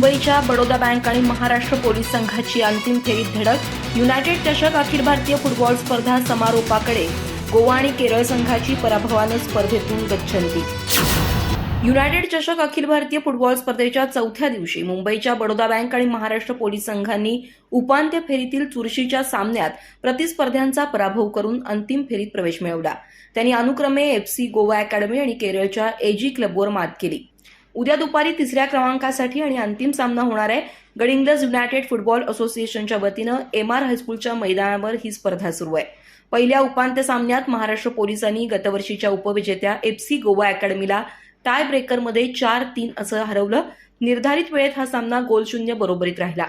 मुंबईच्या बडोदा बँक आणि महाराष्ट्र पोलीस संघाची अंतिम फेरीत धडक युनायटेड चषक अखिल भारतीय फुटबॉल स्पर्धा समारोपाकडे गोवा आणि केरळ संघाची पराभवानं स्पर्धेतून गच्छंती. युनायटेड चषक अखिल भारतीय फुटबॉल स्पर्धेच्या चौथ्या दिवशी मुंबईच्या बडोदा बँक आणि महाराष्ट्र पोलीस संघांनी उपांत्य फेरीतील चुरशीच्या सामन्यात प्रतिस्पर्ध्यांचा पराभव करून अंतिम फेरीत प्रवेश मिळवला. त्यांनी अनुक्रमे एफसी गोवा अकॅडमी आणि केरळच्या एजी क्लबवर मात केली. उद्या दुपारी तिसऱ्या क्रमांकासाठी आणि अंतिम सामना होणार आहे. गडिंग्लज युनायटेड फुटबॉल असोसिएशनच्या वतीनं एम आर हायस्कूलच्या मैदानावर ही स्पर्धा सुरू आहे. पहिल्या उपांत्य सामन्यात महाराष्ट्र पोलिसांनी गतवर्षीच्या उपविजेत्या एफसी गोवा अकॅडमीला टाय ब्रेकरमध्ये चार तीन असं हरवलं. निर्धारित वेळेत हा सामना गोलशून्य बरोबरीत राहिला.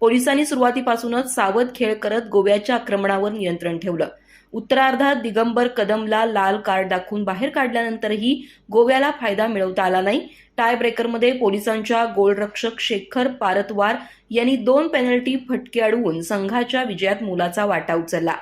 पोलिसांनी सुरुवातीपासूनच सावध खेळ करत गोव्याच्या आक्रमणावर नियंत्रण ठेवलं. उत्तरार्धात दिगंबर कदमला लाल कार्ड दाखवून बाहेर काढल्यानंतरही गोव्याला फायदा मिळवता आला नाही. टाय ब्रेकरमध्ये पोलिसांच्या गोलरक्षक शेखर पारतवार यांनी दोन पेनल्टी फटके अडवून संघाच्या विजयात मोलाचा वाटा उचलला.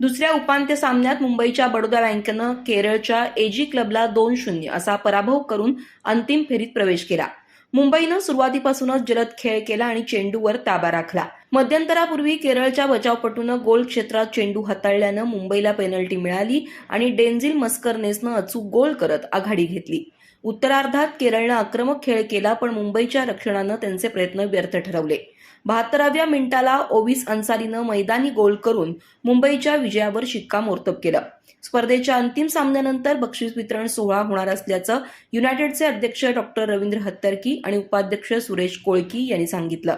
दुसऱ्या उपांत्य सामन्यात मुंबईच्या बडोदा बँकेनं केरळच्या एजी क्लबला दोन शून्य असा पराभव करून अंतिम फेरीत प्रवेश केला. मुंबईनं सुरुवातीपासूनच जलद खेळ केला आणि चेंडूवर ताबा राखला. मध्यंतरापूर्वी केरळच्या बचावपटूनं गोल क्षेत्रात चेंडू हाताळल्यानं मुंबईला पेनल्टी मिळाली आणि डेन्झिल मस्करनेसनं अचूक गोल करत आघाडी घेतली. उत्तरार्धात केरळनं आक्रमक खेळ केला पण मुंबईच्या रक्षणानं त्यांचे प्रयत्न व्यर्थ ठरवले. बहात्तराव्या मिनिटाला ओवीस अन्सारीनं मैदानी गोल करून मुंबईच्या विजयावर शिक्कामोर्तब केलं. स्पर्धेच्या अंतिम सामन्यानंतर बक्षीस वितरण सोहळा होणार असल्याचं युनायटेडचे अध्यक्ष डॉक्टर रवींद्र हत्तरकी आणि उपाध्यक्ष सुरेश कोळकी यांनी सांगितलं.